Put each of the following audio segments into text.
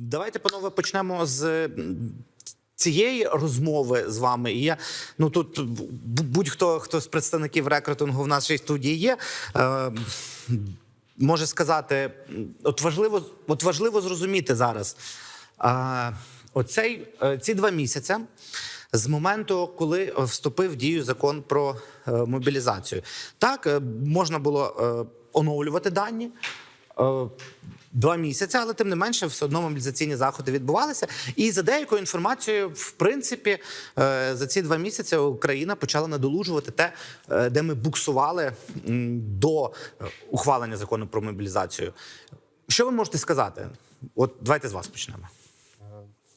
Давайте, панове, почнемо з цієї розмови з вами. І я ну тут будь-хто хто з представників рекрутингу в нашій студії є. Е, може сказати, от важливо, от важливо зрозуміти зараз. А, оцей, е, ці два місяці з моменту, коли е, вступив в дію закон про е, мобілізацію. Так, е, можна було е, оновлювати дані. Два місяці, але тим не менше, все одно мобілізаційні заходи відбувалися. І за деякою інформацією, в принципі, е, за ці два місяці Україна почала надолужувати те, е, де ми буксували до е, ухвалення закону про мобілізацію. Що ви можете сказати? От давайте з вас почнемо.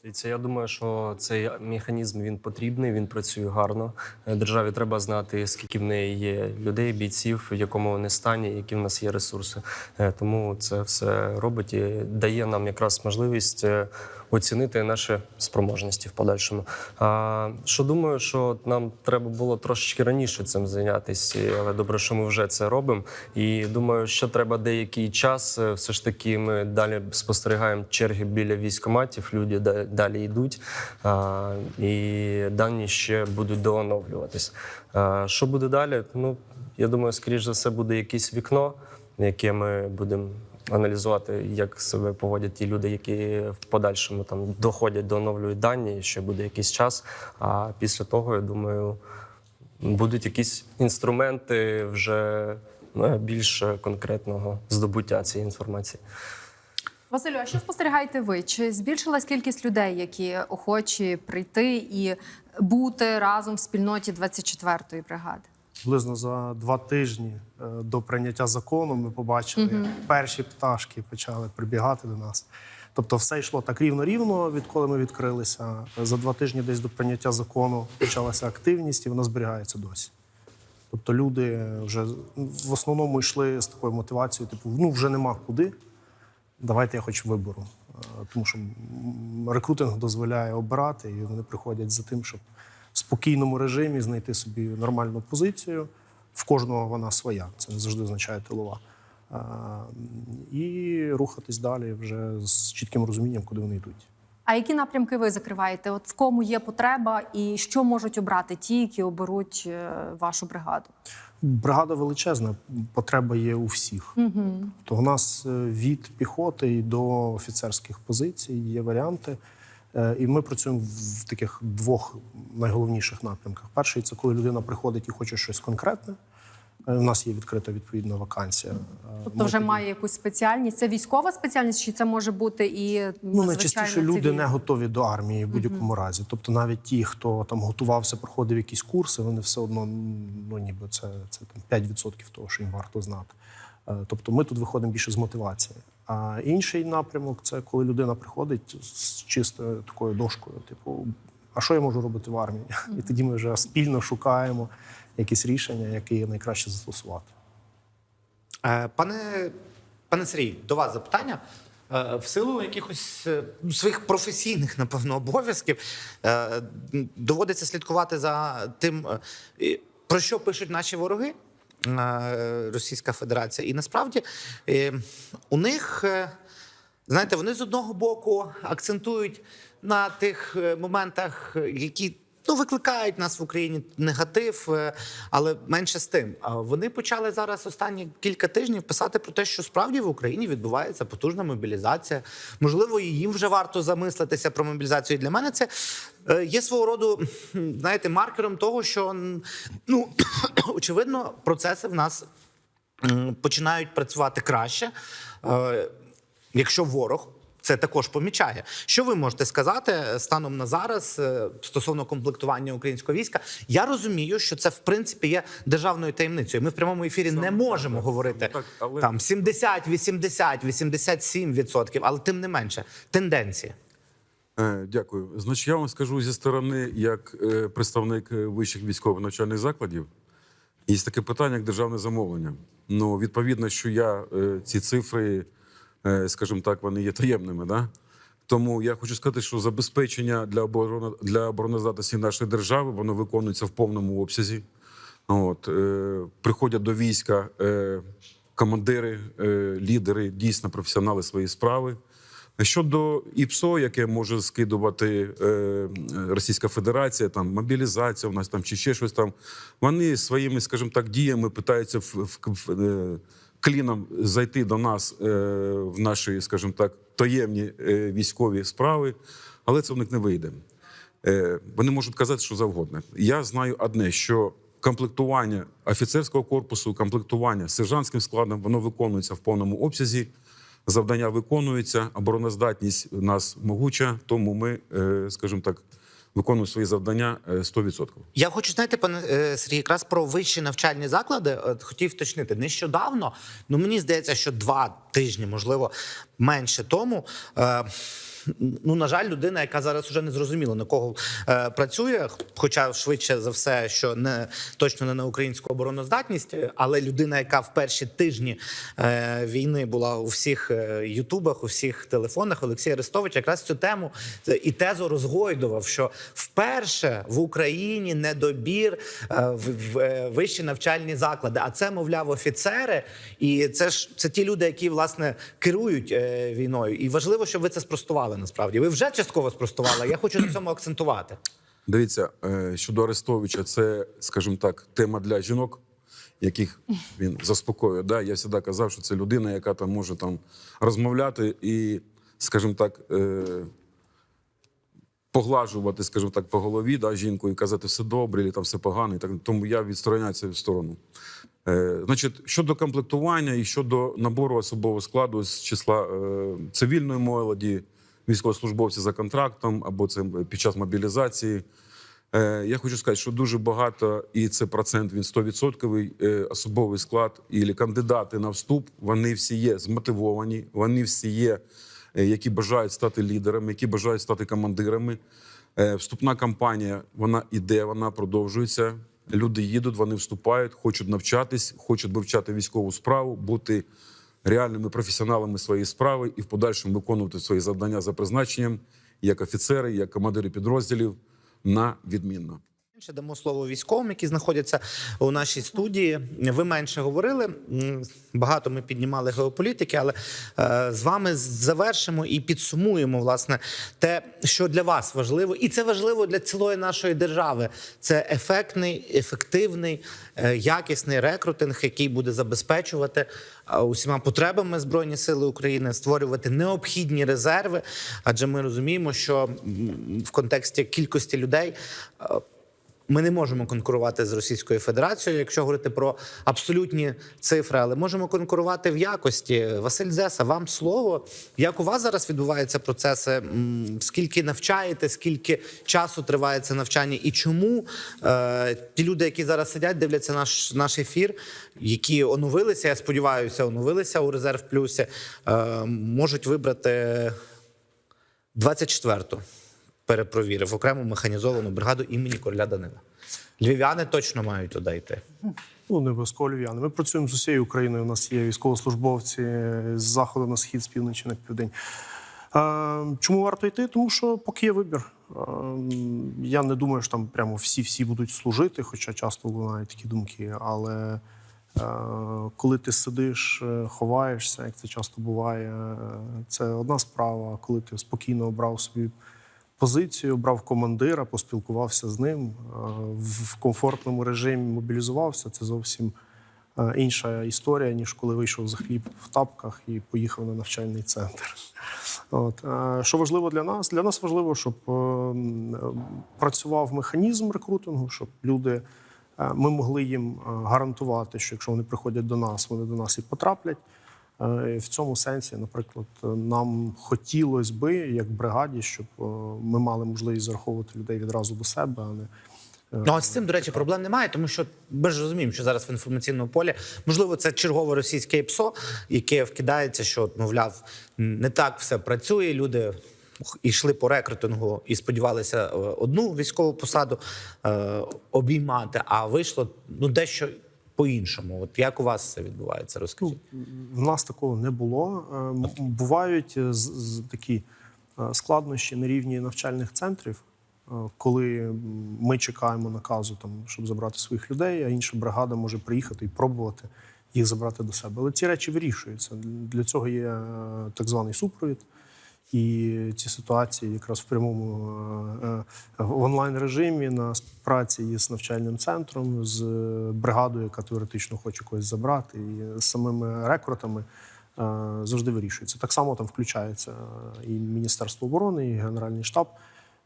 Дивіться, я думаю, що цей механізм він потрібний, він працює гарно. Е, Державі треба знати, скільки в неї є людей, бійців, в якому вони стані, які в нас є ресурси. Е, Тому це все робить і дає нам якраз можливість е, оцінити наші спроможності в подальшому. А що думаю, що нам треба було трошечки раніше цим зайнятися, але добре, що ми вже це робимо. І думаю, що треба деякий час. е, Все ж таки, ми далі спостерігаємо черги біля військоматів. Люди далі йдуть, а, і дані ще будуть дооновлюватись. А, Що буде далі? Ну я думаю, скоріш за все буде якесь вікно, яке ми будемо. Аналізувати, як себе поводять ті люди, які в подальшому там доходять, дооновлюють дані, і ще буде якийсь час. А після того, я думаю, будуть якісь інструменти вже ну, більш конкретного здобуття цієї інформації. Василю, а що спостерігаєте ви? Чи збільшилась кількість людей, які охочі прийти і бути разом в спільноті 24-ї бригади? Приблизно за два тижні е, до прийняття закону ми побачили, як перші пташки почали прибігати до нас. Тобто, все йшло так рівно-рівно, відколи ми відкрилися. За два тижні десь до прийняття закону почалася активність, і вона зберігається досі. Тобто люди вже в основному йшли з такою мотивацією, типу, ну вже нема куди. Давайте я хоч вибору. Е, Тому що рекрутинг дозволяє обирати, і вони приходять за тим, щоб спокійному режимі знайти собі нормальну позицію. В кожного вона своя, це не завжди означає тилова. І рухатись далі вже з чітким розумінням, куди вони йдуть. А які напрямки ви закриваєте? От в кому є потреба, і що можуть обрати ті, які оберуть е, вашу бригаду? Бригада величезна, потреба є у всіх. Угу. То в нас е, від піхоти до офіцерських позицій є варіанти. Е, І ми працюємо в таких двох найголовніших напрямках. Перший це коли людина приходить і хоче щось конкретне. Е, У нас є відкрита відповідна вакансія. Е, Тобто ми вже тоді- має якусь спеціальність. Це військова спеціальність, чи це може бути і Ну, найчастіше люди цивільна? не готові до армії в будь-якому разі. Тобто, навіть ті, хто там готувався, проходив якісь курси, вони все одно ну ніби це, це там 5% того, що їм варто знати. Е, Тобто, ми тут виходимо більше з мотивації. А інший напрямок це коли людина приходить з чистою такою дошкою, типу, а що я можу робити в армії? І тоді ми вже спільно шукаємо якісь рішення, які найкраще застосувати. Е, Пане, пане Сергій, до вас запитання. Е, В силу якихось ну, своїх професійних, напевно, обов'язків доводиться слідкувати за тим, про що пишуть наші вороги, Російська Федерація. І насправді е, у них, е, знаєте, вони з одного боку акцентують на тих е, моментах, е, які ну, викликають нас в Україні негатив, е, але менше з тим. Вони почали зараз останні кілька тижнів писати про те, що справді в Україні відбувається потужна мобілізація. Можливо, і їм вже варто замислитися про мобілізацію. І для мене це е, є свого роду, знаєте, маркером того, що ну очевидно процеси в нас починають працювати краще, е, якщо ворог. Це також помічає. Що ви можете сказати е, станом на зараз е, стосовно комплектування українського війська? Я розумію, що це в принципі є державною таємницею. Ми в прямому ефірі не можемо говорити так, але- там 70, 80, 87 відсотків, але тим не менше тенденції. Е, Дякую. Значить, я вам скажу зі сторони, як представник вищих військових навчальних закладів, є таке питання, як державне замовлення. Ну, відповідно, що я ці цифри, скажімо так, вони є таємними. Да? Тому я хочу сказати, що забезпечення для оборони для обороноздатності нашої держави воно виконується в повному обсязі. От, е, приходять до війська е, командири, е, лідери, дійсно професіонали своєї справи. Щодо ІПСО, яке може скидувати е, Російська Федерація, там мобілізація у нас там чи ще щось там, вони своїми, скажімо так, діями питаються в, в, в е, кліном зайти до нас е, в наші, скажімо так, таємні е, військові справи, але це в них не вийде. Е, Вони можуть казати, що завгодно. Я знаю одне, що комплектування офіцерського корпусу, комплектування сержантським складом, воно виконується в повному обсязі. Завдання виконуються, обороноздатність у нас могуча, тому ми, скажімо так, виконуємо свої завдання е, 100%. Я хочу знаєте, пане е, Сергій, якраз про вищі навчальні заклади. От хотів уточнити нещодавно. Ну мені здається, що два тижні, можливо, менше тому. Е, Ну, на жаль, людина, яка зараз вже не зрозуміло на кого е, працює, хоча швидше за все, що не точно не на українську обороноздатність, але людина, яка в перші тижні е, війни була у всіх е, ютубах, у всіх телефонах, Олексій Арестович якраз цю тему е, і тезу розгойдував, що вперше в Україні недобір е, в, в е, вищі навчальні заклади. А це, мовляв, офіцери, і це ж це ті люди, які власне керують е, війною. І важливо, щоб ви це спростували. Насправді, ви вже частково спростували. Я хочу на цьому акцентувати. Дивіться, е, щодо Арестовича, це, скажімо так, тема для жінок, яких він заспокоює. Да? Я завжди казав, що це людина, яка там може там розмовляти і, скажімо так, е, поглажувати, скажімо так, по голові да, жінку і казати все добре, і там все погано. І так. Тому я відстороняю це в сторону. Е, значить, щодо комплектування і щодо набору особового складу з числа цивільної молоді, військовослужбовців за контрактом або це під час мобілізації. Е, я хочу сказати, що дуже багато, і це процент він 100% е, особовий склад і кандидати на вступ. Вони всі є змотивовані, вони всі є, е, які бажають стати лідерами, які бажають стати командирами. Вступна кампанія вона іде, вона продовжується. Люди їдуть, вони вступають, хочуть навчатись, хочуть вивчати військову справу, бути реальними професіоналами своєї справи і в подальшому виконувати свої завдання за призначенням як офіцери, як командири підрозділів на відмінно. Ще дамо слово військовим, які знаходяться у нашій студії. Ви менше говорили. Багато ми піднімали геополітики, але е, з вами завершимо і підсумуємо власне те, що для вас важливо, і це важливо для цілої нашої держави. Це ефектний, ефективний, е, якісний рекрутинг, який буде забезпечувати е, усіма потребами збройні сили України, створювати необхідні резерви. Адже ми розуміємо, що в контексті кількості людей. Ми не можемо конкурувати з Російською Федерацією, якщо говорити про абсолютні цифри, але можемо конкурувати в якості. Василь Зеса, вам слово. Як у вас зараз відбуваються процеси? Скільки навчаєте, скільки часу триває це навчання, і чому е, ті люди, які зараз сидять, дивляться наш, наш ефір, які оновилися, я сподіваюся, оновилися у резерв плюсі, е, можуть вибрати 24-ту перепровірив окрему механізовану бригаду імені Короля Данила. Львів'яни точно мають туди йти. Ну, не обов'язково львів'яни. Ми працюємо з усією Україною. У нас є військовослужбовці з заходу на схід, з півночі на південь. Чому варто йти? Тому що поки є вибір. Я не думаю, що там прямо всі-всі будуть служити, хоча часто лунають такі думки. Але коли ти сидиш, е, ховаєшся, як це часто буває, е, це одна справа. Коли ти спокійно обрав собі позицію, обрав командира, поспілкувався з ним е, в комфортному режимі, мобілізувався. Це зовсім е, інша історія, ніж коли вийшов за хліб в тапках і поїхав на навчальний центр. От. е, Що важливо для нас? Для нас важливо, щоб працював механізм рекрутингу, щоб люди. Ми могли їм гарантувати, що якщо вони приходять до нас, вони до нас і потраплять. Е, В цьому сенсі, наприклад, е, нам хотілося би, як бригаді, щоб е, ми мали можливість зараховувати людей відразу до себе, а не Ну, а з цим, до речі, проблем немає, тому що ми ж розуміємо, що зараз в інформаційному полі можливо це чергове російське ПСО, яке вкидається, що мовляв, не так все працює. Люди йшли по рекрутингу і сподівалися е, одну військову посаду е, обіймати, а вийшло ну дещо по-іншому. От як у вас це відбувається? Розкажіть. В нас такого не було. Е, Бувають е, такі е, складнощі на рівні навчальних центрів, коли ми чекаємо наказу, там, щоб забрати своїх людей, а інша бригада може приїхати і пробувати їх забрати до себе. Але ці речі вирішуються. Для цього є так званий супровід. І ці ситуації якраз в прямому е, е, в онлайн режимі на співпраці із навчальним центром, з бригадою, яка теоретично хоче когось забрати, і з самими рекрутами е, завжди вирішується. Так само там включається і Міністерство оборони, і Генеральний штаб,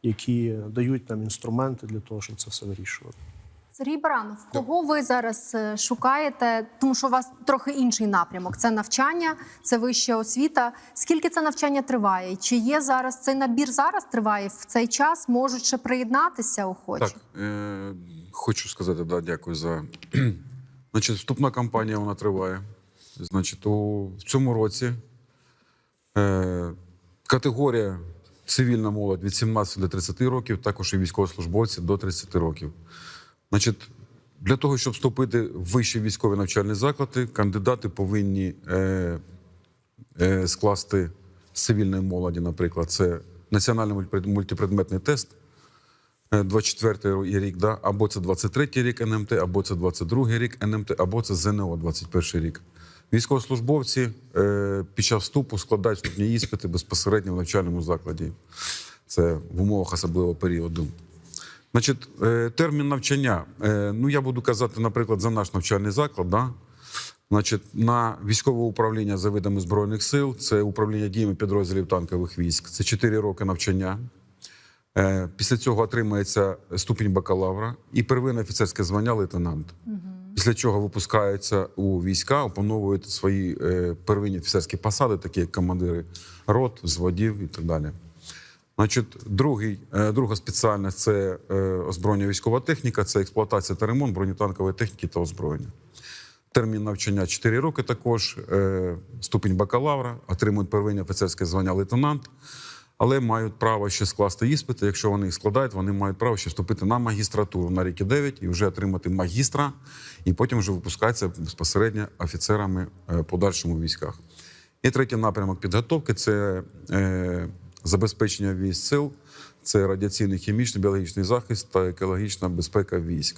які дають нам інструменти для того, щоб це все вирішувати. Сергій Баранов, кого ви зараз е, шукаєте? Тому що у вас трохи інший напрямок: це навчання, це вища освіта. Скільки це навчання триває? Чи є зараз цей набір зараз триває в цей час? Можуть ще приєднатися охочі? Так, е, хочу сказати, да, дякую за. Значить, вступна кампанія вона триває. Значить, у, в цьому році е, категорія цивільна молодь від 17 до 30 років, також і військовослужбовці до 30 років. Значить, для того, щоб вступити в вищі військові навчальні заклади, кандидати повинні е, е, скласти з цивільної молоді, наприклад, це національний мультипредметний тест. 24 рік, да? або це 23-й рік НМТ, або це 22 рік НМТ, або це ЗНО 21 рік. Військовослужбовці е, під час вступу складають вступні іспити безпосередньо в навчальному закладі. Це в умовах особливого періоду. Значить, е, термін навчання. Е, ну, я буду казати, наприклад, за наш навчальний заклад. Да? Значить, на військове управління за видами збройних сил, це управління діями підрозділів танкових військ. Це 4 роки навчання. Е, Після цього отримується ступінь бакалавра і первинне офіцерське звання лейтенант. Після чого випускаються у війська, опановують свої первинні офіцерські посади, такі як командири рот, взводів і так далі. Значить, другий, е, друга спеціальність це е, озброєння військова техніка, це експлуатація та ремонт бронетанкової техніки та озброєння. Термін навчання 4 роки також, е, ступінь бакалавра, отримують первинне офіцерське звання лейтенант, але мають право ще скласти іспити. Якщо вони їх складають, вони мають право ще вступити на магістратуру на ріки 9 і вже отримати магістра, і потім вже випускатися безпосередньо офіцерами подальшому в військах. І третій напрямок підготовки це забезпечення військ сил, це радіаційний, хімічний, біологічний захист та екологічна безпека військ.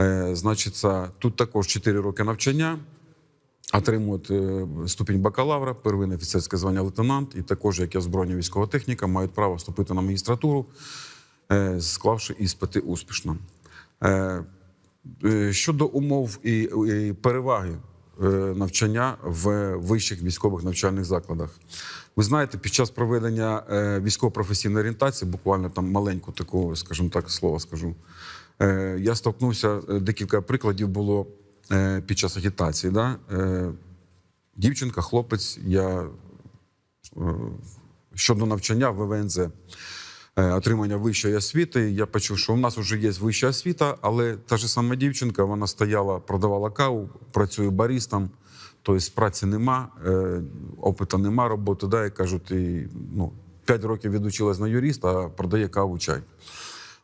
Е, значить, тут також 4 роки навчання, отримують е, ступінь бакалавра, первинне офіцерське звання лейтенант, і також, як і озброєння військова техніка, мають право вступити на магістратуру, е, склавши іспити успішно. Щодо умов і, переваги навчання в вищих військових навчальних закладах. Ви знаєте, під час проведення е, військово-професійної орієнтації, буквально там маленьку таку, скажімо так, слово скажу, е, я столкнувся, е, декілька прикладів було е, під час агітації. Да? Е, Дівчинка, хлопець, я е, щодо навчання в ВВНЗ, е, отримання вищої освіти. Я почув, що у нас вже є вища освіта, але та ж сама дівчинка, вона стояла, продавала каву, працює баристом, тобто праці нема, е, опиту нема, роботи. Да, як кажуть, і, ну, 5 років відучилась на юриста, а продає каву чай.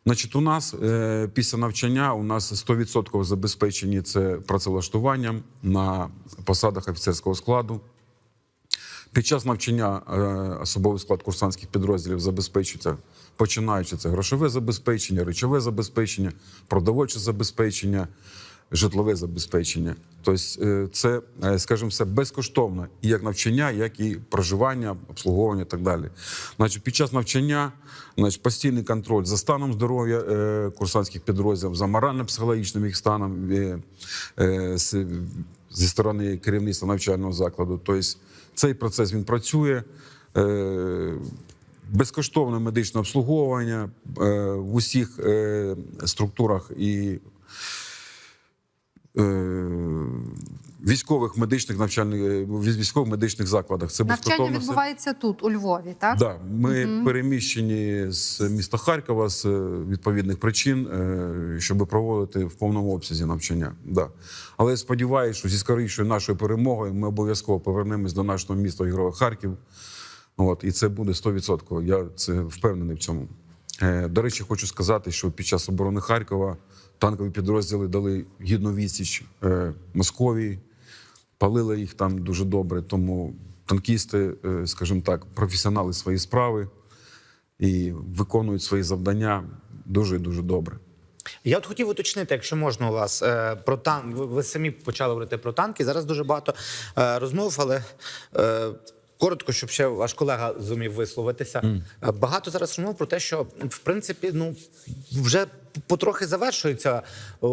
Значить, у нас е, після навчання у нас 100% забезпечені це працевлаштуванням на посадах офіцерського складу. Під час навчання е, особовий склад курсантських підрозділів забезпечується, починаючи це грошове забезпечення, речове забезпечення, продовольче забезпечення, житлове забезпечення. Тобто, е, це, е, скажімо, все безкоштовно і як навчання, як і проживання, обслуговування і так далі. Значить, під час навчання значить, постійний контроль за станом здоров'я курсантських підрозділів, за морально-психологічним їх станом зі сторони керівництва навчального закладу. Тобто цей процес він працює. Е, Безкоштовне медичне обслуговування е, в усіх е, структурах і військових медичних навчальних е, військових медичних закладах. Це Навчання відбувається тут, у Львові, так? Да, ми переміщені з міста Харкова з е, відповідних причин, е, щоб проводити в повному обсязі навчання. Да. Але я сподіваюся, що зі скорішою нашою перемогою ми обов'язково повернемось до нашого міста Героя Харків. От, і це буде 100%. Я це впевнений в цьому. До речі, хочу сказати, що під час оборони Харкова танкові підрозділи дали гідну відсіч Московії, палили їх там дуже добре. Тому танкісти, е, скажімо так, професіонали свої справи і виконують свої завдання дуже і дуже добре. Я от хотів уточнити, якщо можна у вас е, про танк. ви, самі почали говорити про танки. Зараз дуже багато е, розмов, але коротко, щоб ще ваш колега зумів висловитися. Е, Багато зараз розмов про те, що в принципі ну вже потрохи завершується у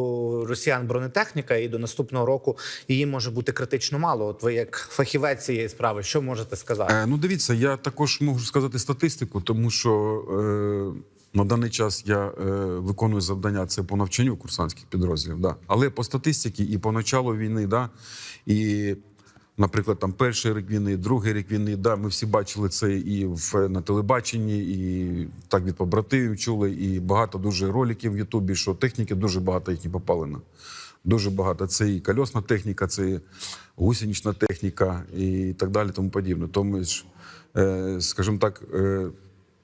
росіян бронетехніка, і до наступного року її може бути критично мало. От ви як фахівець цієї справи, що можете сказати? Е, ну, дивіться, я також можу сказати статистику, тому що е, на даний час я е, виконую завдання це по навчанню курсантських підрозділів. Да. Але по статистиці і по началу війни, да, і, наприклад, там перший рік війни, другий рік війни, да, ми всі бачили це і в, на телебаченні, і так від побратимів чули, і багато дуже роликів в Ютубі, що техніки дуже багато їхні попалено. Дуже багато. Це і кольосна техніка, це і гусенична техніка і так далі, тому подібне. Тому е, скажімо так, е,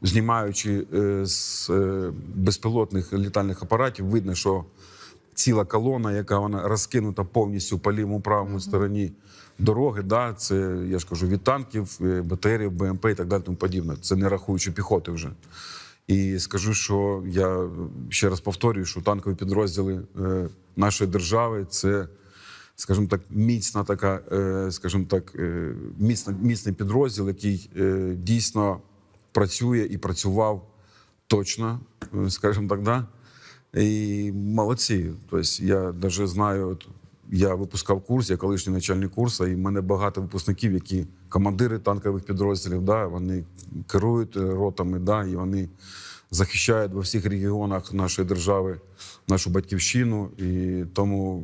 знімаючи е, з безпілотних літальних апаратів, видно, що ціла колона, яка вона розкинута повністю по лівому правому стороні дороги. Да, це я ж кажу від танків, е, БТРів, БМП і так далі, тому подібне. Це не рахуючи піхоти вже. І скажу, що я ще раз повторюю, що танкові підрозділи е, нашої держави це, скажімо так, міцна така, е, скажімо так, міцна, міцний підрозділ, який дійсно працює і працював точно, скажімо так, да. І молодці. Тобто я навіть знаю, я випускав курс, я колишній начальник курсу, і в мене багато випускників, які командири танкових підрозділів, да, вони керують е, ротами, да, і вони захищають во всіх регіонах нашої держави нашу батьківщину. І тому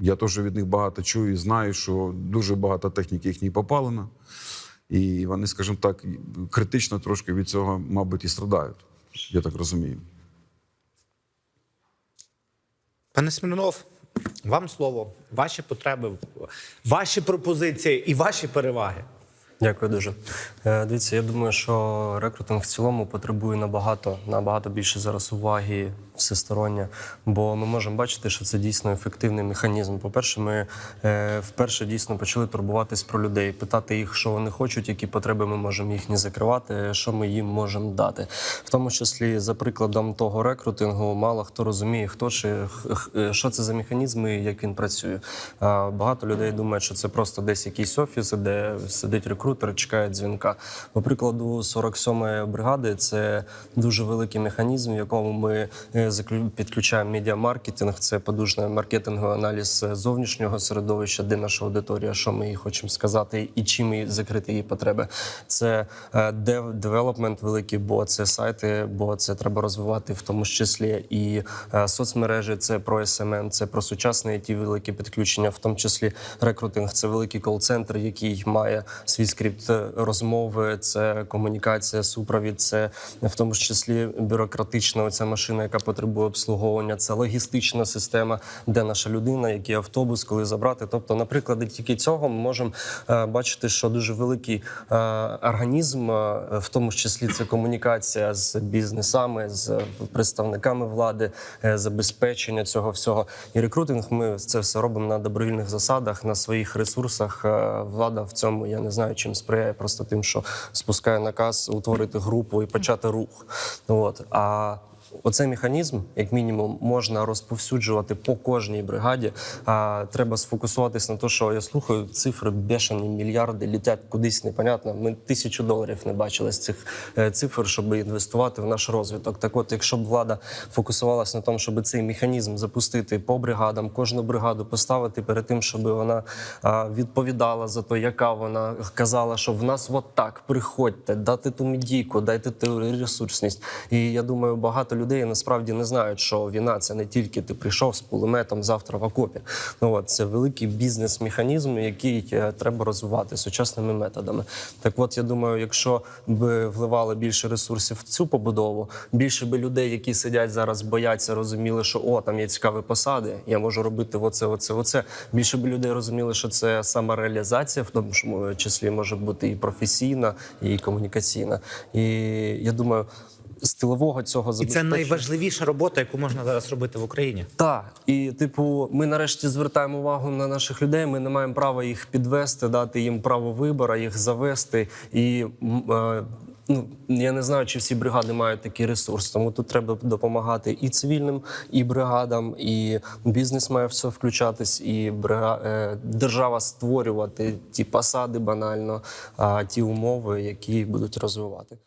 я теж від них багато чую і знаю, що дуже багато техніки їхньої попалено. І вони, скажімо так, критично трошки від цього, мабуть, і страдають. Я так розумію. Пане Смірнов, вам слово, ваші потреби, ваші пропозиції і ваші переваги. Дякую дуже. Е, Дивіться, я думаю, що рекрутинг в цілому потребує набагато набагато більше зараз уваги всестороння, бо ми можемо бачити, що це дійсно ефективний механізм. По-перше, ми е, вперше дійсно почали турбуватись про людей, питати їх, що вони хочуть, які потреби ми можемо їхні закривати, що ми їм можемо дати. В тому числі, за прикладом того рекрутингу, мало хто розуміє, хто чи х- що це за механізм і як він працює. А Багато людей думають, що це просто десь якийсь офіс, де сидить рекрутер, чекає дзвінка. По прикладу 47-ї бригади це дуже великий механізм, в якому ми заклю- підключаємо медіамаркетинг. Це подужний маркетинговий аналіз е, зовнішнього середовища, де наша аудиторія, що ми їй хочемо сказати, і чим їй закрити її потреби. Це е, девелопмент великий, бо це сайти, бо це треба розвивати в тому числі і е, соцмережі. Це про СММ, це про сучасні ті великі підключення, в тому числі рекрутинг. Це великий кол-центр, який має свій скрипт розмови, це комунікація, супровід, це в тому числі бюрократична оця машина, яка потребує обслуговування. Це логістична система, де наша людина, який автобус, коли забрати. Тобто, наприклад, тільки цього ми можемо е, бачити, що дуже великий е, організм, е, в тому числі це комунікація з бізнесами, з представниками влади, забезпечення цього всього. І рекрутинг ми це все робимо на добровільних засадах, на своїх ресурсах. Влада в цьому я не знаю, чим сприяє, просто тим, що спускає наказ утворити групу і почати рух. От а Оцей механізм, як мінімум, можна розповсюджувати по кожній бригаді. А треба сфокусуватись на те, що я слухаю цифри бешені, мільярди літять кудись непонятно. Ми тисячу доларів не бачили з цих е, цифр, щоб інвестувати в наш розвиток. Так, от, якщо б влада фокусувалася на тому, щоб цей механізм запустити по бригадам, кожну бригаду поставити перед тим, щоб вона відповідала за те, яка вона казала, що в нас от так приходьте, дати ту медійку, дайте ту ресурсність. І я думаю, багато людей насправді не знають, що війна це не тільки ти прийшов з пулеметом завтра в окопі. Ну от це великий бізнес-механізм, який е, треба розвивати сучасними методами. Так, от я думаю, якщо б вливали більше ресурсів в цю побудову, більше би людей, які сидять зараз, бояться, розуміли, що о, там є цікаві посади, я можу робити оце, оце, оце. Більше би людей розуміли, що це самореалізація, в тому числі може бути і професійна, і комунікаційна. І я думаю. З тилового цього І це найважливіша робота, яку можна зараз робити в Україні. так, і типу, ми нарешті звертаємо увагу на наших людей. Ми не маємо права їх підвести, дати їм право вибору, їх завести і е, Ну я не знаю, чи всі бригади мають такий ресурс. Тому тут треба допомагати і цивільним, і бригадам, і бізнес має все включатись, і брига... е, держава створювати ті посади банально, ті умови, які будуть розвивати.